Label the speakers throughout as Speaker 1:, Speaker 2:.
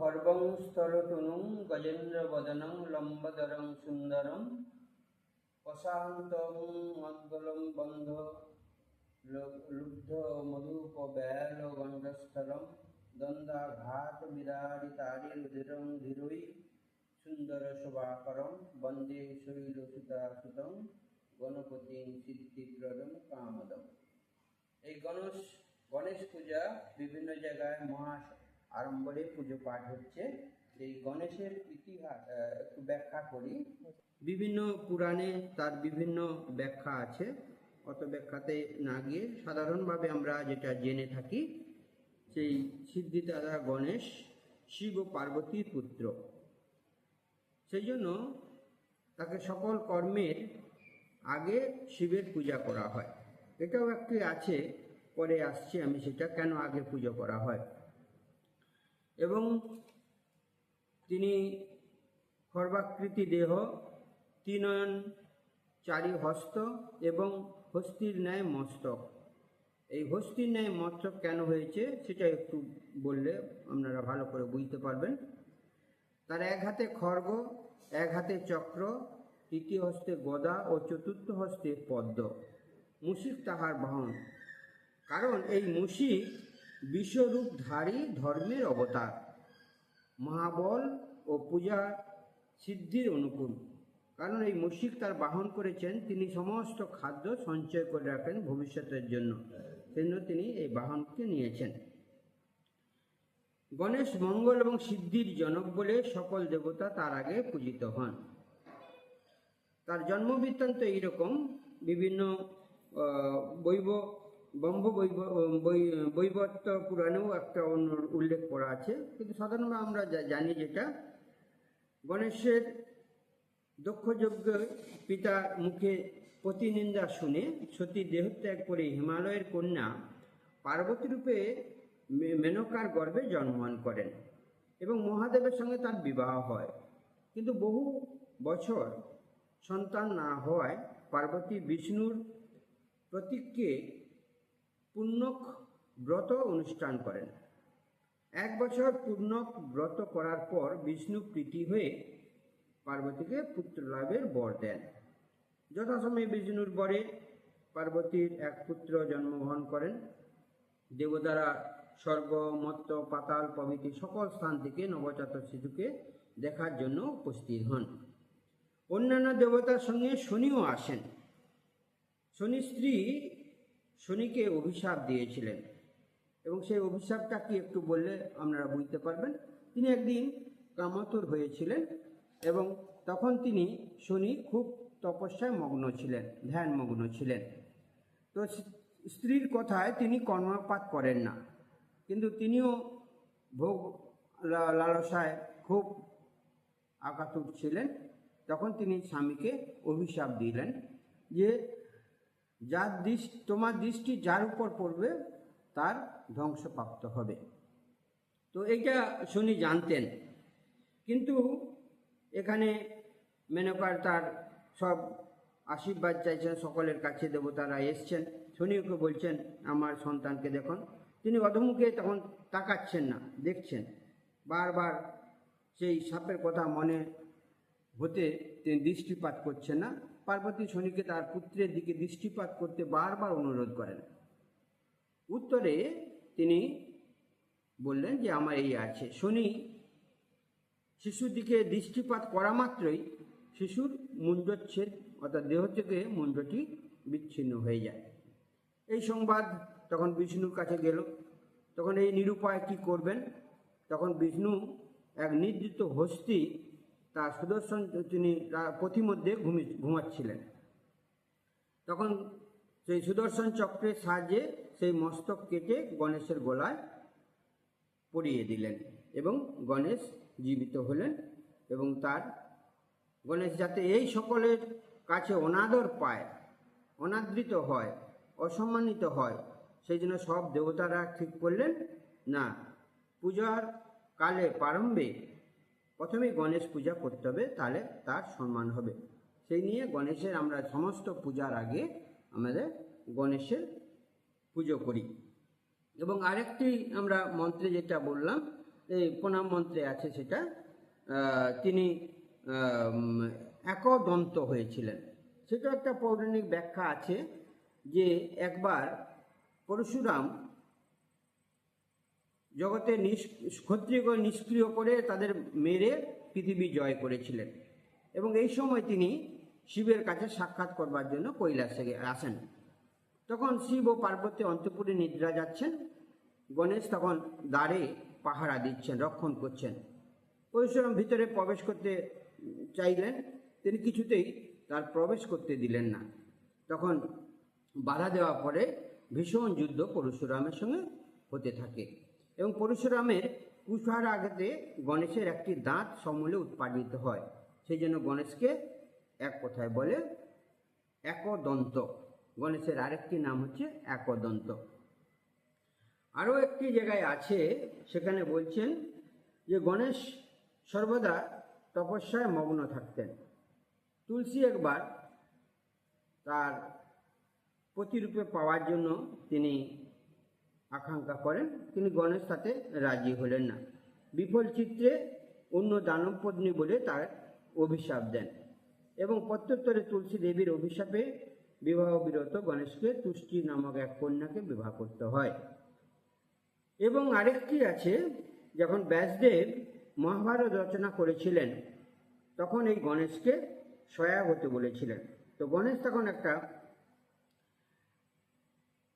Speaker 1: খর্বং স্থলতনুং গজেন্দ্রবদনং লম্বদরং সুন্দরম প্রশান্তং মদ্গলম বন্ধ লুব্ধ মধুপ ব্যাল গণ্ডস্থলম দ্বন্দ্বাঘাত বিদারিতারি রুধিরং ধীরৈ সুন্দর শোভাকরম বন্দে শৈলসুতাসুতং গণপতি সিদ্ধিপ্রদম কামদম। এই গণেশ গণেশ পূজা বিভিন্ন জায়গায় মহা আড়ম্বরে পুজো পাঠ হচ্ছে। এই গণেশের ইতিহাস একটু ব্যাখ্যা করি। বিভিন্ন পুরাণে তার বিভিন্ন ব্যাখ্যা আছে। অত ব্যাখ্যাতে না গিয়ে সাধারণভাবে আমরা যেটা জেনে থাকি, সেই সিদ্ধিদাতা গণেশ শিব ও পার্বতীর পুত্র। সেই জন্য তাকে সকল কর্মের আগে শিবের পূজা করা হয়। এটাও একটি আছে, পরে আসছে, আমি সেটা কেন আগে পুজো করা হয়? এবং তিনি খর্বাকৃতি দেহ, তিনয়ন চারি হস্ত এবং হস্তির ন্যায় মস্তক। এই হস্তির ন্যায় মস্তক কেন হয়েছে সেটা একটু বললে আপনারা ভালো করে বুঝতে পারবেন। তার এক হাতে খর্গ, এক হাতে চক্র, তৃতীয় হস্তে গদা ও চতুর্থ হস্তে পদ্ম। মুশিক তাহার বাহন। কারণ এই মুশিক বিশ্বরূপধারী ধর্মের অবতার। মহাবল ও পূজা সিদ্ধির অনুকূল। কারণ এই মুশিক তার বাহন করেছেন, তিনি সমস্ত খাদ্য সঞ্চয় করে রাখেন ভবিষ্যতের জন্য। সেজন্য তিনি এই বাহনকে নিয়েছেন। গণেশ মঙ্গল এবং সিদ্ধির জনক বলে সকল দেবতা তার আগে পূজিত হন। তার জন্মবৃত্তান্ত এইরকম। বিভিন্ন বৈব বৈব বৈবর্ত পুরাণেও একটা অন্য উল্লেখ করা আছে, কিন্তু সাধারণত আমরা জানি যেটা। গণেশের দক্ষযজ্ঞ পিতার মুখে প্রতিনিন্দা শুনে সতী দেহত্যাগ করে হিমালয়ের কন্যা পার্বতী রূপে মে- মেনকার গর্ভে জন্মগ্রহণ করেন এবং মহাদেবের সঙ্গে তার বিবাহ হয়। কিন্তু বহু বছর সন্তান না হওয়ায় পার্বতী বিষ্ণুর প্রতীককে পূর্ণক ব্রত অনুষ্ঠান করেন। এক বছর পূর্ণক ব্রত করার পর বিষ্ণু প্রীতি হয়ে পার্বতীকে পুত্র লাভের বর দেন। যথাসময়ে বিষ্ণুর বরে পার্বতীর এক পুত্র জন্মগ্রহণ করেন। দেবতারা স্বর্গ, মত্ত, পাতাল প্রভৃতি সকল স্থান থেকে নবজাত শিশুকে দেখার জন্য উপস্থিত হন। অন্যান্য দেবতার সঙ্গে শনিও আসেন। শনি স্ত্রী শনিকে অভিশাপ দিয়েছিলেন। এবং সেই অভিশাপটা কি একটু বললে আপনারা বুঝতে পারবেন। তিনি একদিন কামাতুর হয়েছিলেন এবং তখন তিনি শনি খুব তপস্যায় মগ্ন ছিলেন, ধ্যান মগ্ন ছিলেন। তো স্ত্রীর কথায় তিনি কর্মপাত করেন না। কিন্তু তিনিও ভোগ লালসায় খুব আকাতুর ছিলেন। তখন তিনি স্বামীকে অভিশাপ দিলেন যে যার দৃষ্টি, তোমার দৃষ্টি যার উপর পড়বে, তার ধ্বংসপ্রাপ্ত হবে। তো এইটা শনি জানতেন। কিন্তু এখানে মেনকার তার সব আশীর্বাদ চাইছেন, সকলের কাছে দেবতারা এসছেন। শনিকে বলছেন, আমার সন্তানকে দেখুন। তিনি অধমুখে তখন তাকাচ্ছেন না, দেখছেন। বারবার সেই সাপের কথা মনে হতে তিনি দৃষ্টিপাত করছেন না। পার্বতী শনিকে তার পুত্রের দিকে দৃষ্টিপাত করতে বারবার অনুরোধ করেন। উত্তরে তিনি বললেন যে, আমার এই আছে। শনি শিশুর দিকে দৃষ্টিপাত করা মাত্রই শিশুর মুন্ডচ্ছেদ অর্থাৎ দেহ থেকে মুন্ডটি বিচ্ছিন্ন হয়ে যায়। এই সংবাদ তখন বিষ্ণুর কাছে গেল। তখন এই নিরুপায় কি করবেন? তখন বিষ্ণু এক নির্দিষ্ট হস্তি তার সুদর্শন তিনি পথিমধ্যে ঘুমি, ঘুমাচ্ছিলেন। তখন সেই সুদর্শন চক্রের সাহায্যে সেই মস্তক কেটে গণেশের গলায় পরিয়ে দিলেন এবং গণেশ জীবিত হলেন এবং তার, গণেশ যাতে এই সকলের কাছে অনাদর পায়, অনাদৃত হয়, অসম্মানিত হয়, সেই জন্য সব দেবতারা ঠিক করলেন, না, পূজার কালে প্রারম্ভে প্রথমে গণেশ পূজা করতে হবে, তাহলে তার সম্মান হবে। সেই নিয়ে গণেশের আমরা সমস্ত পূজার আগে আমাদের গণেশের পুজো করি। এবং আরেকটি আমরা মন্ত্রে যেটা বললাম, এই প্রণাম মন্ত্রে আছে সেটা তিনি একদন্ত হয়েছিলেন। সেটা একটা পৌরাণিক ব্যাখ্যা আছে যে একবার পরশুরাম জগতে ক্ষত্রিয়কে নিষ্ক্রিয় করে তাদের মেরে পৃথিবী জয় করেছিলেন। এবং এই সময় তিনি শিবের কাছে সাক্ষাৎ করবার জন্য কৈলাসে আসেন। তখন শিব ও পার্বতী অন্তপুরে নিদ্রা যাচ্ছেন। গণেশ তখন দ্বারে পাহারা দিচ্ছেন, রক্ষণ করছেন। পরশুরাম ভিতরে প্রবেশ করতে চাইলেন, তিনি কিছুতেই তার প্রবেশ করতে দিলেন না। তখন বাধা দেওয়া পরে ভীষণ যুদ্ধ পরশুরামের সঙ্গে হতে থাকে। এবং পরশুরামের কুশার আগেতে গণেশের একটি দাঁত সমূলে উৎপাদিত হয়। সেই জন্য গণেশকে এক কথায় বলে একদন্ত। গণেশের আরেকটি নাম হচ্ছে একদন্ত। আরও একটি জায়গায় আছে, সেখানে বলছেন যে গণেশ সর্বদা তপস্যায় মগ্ন থাকতেন। তুলসী একবার তার প্রতিরূপে পাওয়ার জন্য তিনি আকাঙ্ক্ষা করেন, তিনি গণেশ তাতে রাজি হলেন না। বিফল চিত্রে অন্য দানবপত্নী বলে তার অভিশাপ দেন এবং প্রত্যুত্তরে তুলসী দেবীর অভিশাপে বিবাহ বিরত গণেশকে তুষ্টি নামক এক কন্যাকে বিবাহ করতে হয়। এবং আরেকটি আছে, যখন ব্যাসদেব মহাভারত রচনা করেছিলেন, তখন এই গণেশকে সহায়ক হতে বলেছিলেন। তো গণেশ তখন একটা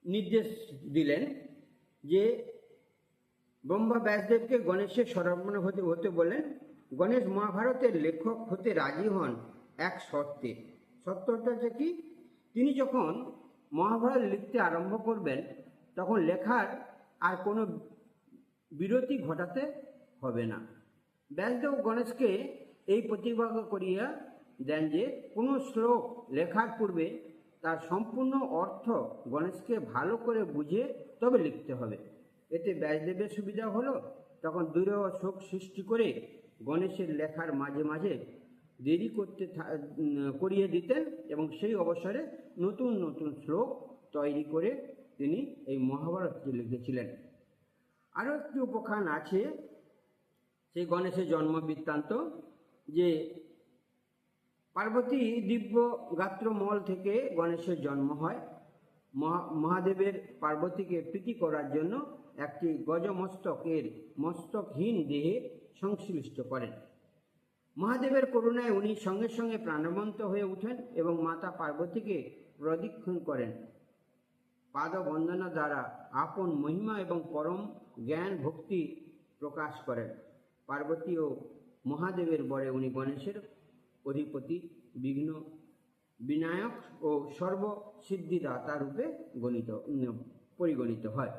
Speaker 1: নির্দেশ দিলেন যে ব্রহ্মা ব্যাসদেবকে গণেশের সরবরাহ হতে হতে বলেন, গণেশ মহাভারতের লেখক হতে রাজি হন এক শর্তে সত্যটা হচ্ছে কি? তিনি যখন মহাভারত লিখতে আরম্ভ করবেন, তখন লেখার আর কোনো বিরতি ঘটাতে হবে না। ব্যাসদেব গণেশকে এই প্রতিভাগ করিয়া দেন যে কোনো শ্লোক লেখার পূর্বে তার সম্পূর্ণ অর্থ গণেশকে ভালো করে বুঝে তবে লিখতে হবে। এতে ব্যাসদেবের সুবিধা হলো, তখন দূরেও শোক সৃষ্টি করে গণেশের লেখার মাঝে মাঝে দেরি করতে করিয়ে দিতেন এবং সেই অবসরে নতুন নতুন শ্লোক তৈরি করে তিনি এই মহাভারতকে লিখেছিলেন। আরও একটি উপখান আছে, সেই গণেশের জন্ম বৃত্তান্ত, যে পার্বতী দিব্য গাত্রমল থেকে গণেশের জন্ম হয়। মহা- মহাদেবের পার্বতীকে প্রীতি করার জন্য একটি গজমস্তকের মস্তকহীন দেহে সংশ্লিষ্ট করেন। মহাদেবের করুণায় উনি সঙ্গে সঙ্গে প্রাণবন্ত হয়ে ওঠেন এবং মাতা পার্বতীকে প্রদীক্ষণ করেন। পাদবন্দনা দ্বারা আপন মহিমা এবং পরম জ্ঞান ভক্তি প্রকাশ করেন। পার্বতী ও মহাদেবের বরে উনি গণেশের অধিপতি, বিঘ্ন বিনায়ক ও সর্বসিদ্ধিদাতা রূপে গণিত পরিগণিত হয়।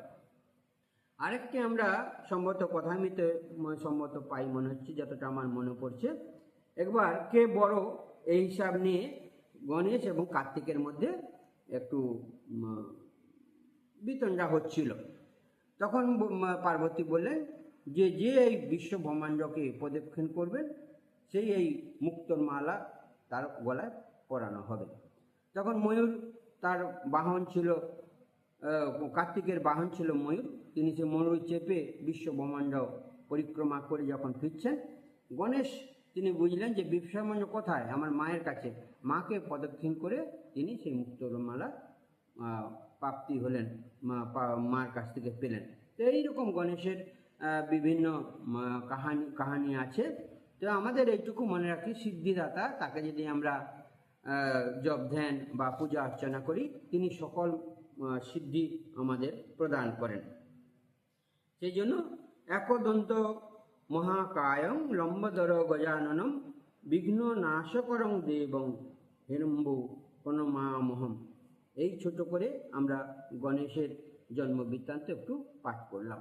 Speaker 1: আরেকটি আমরা সম্ভবত কথামিতে সম্মত পাই মনে হচ্ছে, যতটা আমার মনে পড়ছে। একবার কে বড় এই হিসাব নিয়ে গণেশ এবং কার্তিকের মধ্যে একটু বিতণ্ডা হচ্ছিল। তখন পার্বতী বললেন, যে যে এই বিশ্ব ব্রহ্মাণ্ডকে প্রদক্ষিণ করবেন সেই এই মুক্তর মালা তার গলায় পরানো হবে। তখন ময়ূর তার বাহন ছিল কার্তিকের বাহন ছিল ময়ূর, তিনি সে ময়ূর চেপে বিশ্ব ব্রহ্মাণ্ড পরিক্রমা করে যখন ফিরছেন, গণেশ, তিনি বুঝলেন যে বিশ্বব্রহ্মাণ্ড কোথায়? আমার মায়ের কাছে। মাকে পদক্ষিণ করে তিনি সেই মুক্তর মালা প্রাপ্তি হলেন মার কাছ থেকে পেলেন। তো এইরকম গণেশের বিভিন্ন কাহানি কাহানি আছে। তো আমাদের এইটুকু মনে রাখি, সিদ্ধিদাতা, তাকে যদি আমরা জপ ধ্যান বা পূজা অর্চনা করি, তিনি সকল সিদ্ধি আমাদের প্রদান করেন। সেই জন্য একদন্ত মহাকায়ং লম্বদর গজাননম বিঘ্ন নাশকরং দেবং হিরম্বু প্রণমামহম। এই ছোট করে আমরা গণেশের জন্ম বৃত্তান্ত একটু পাঠ করলাম।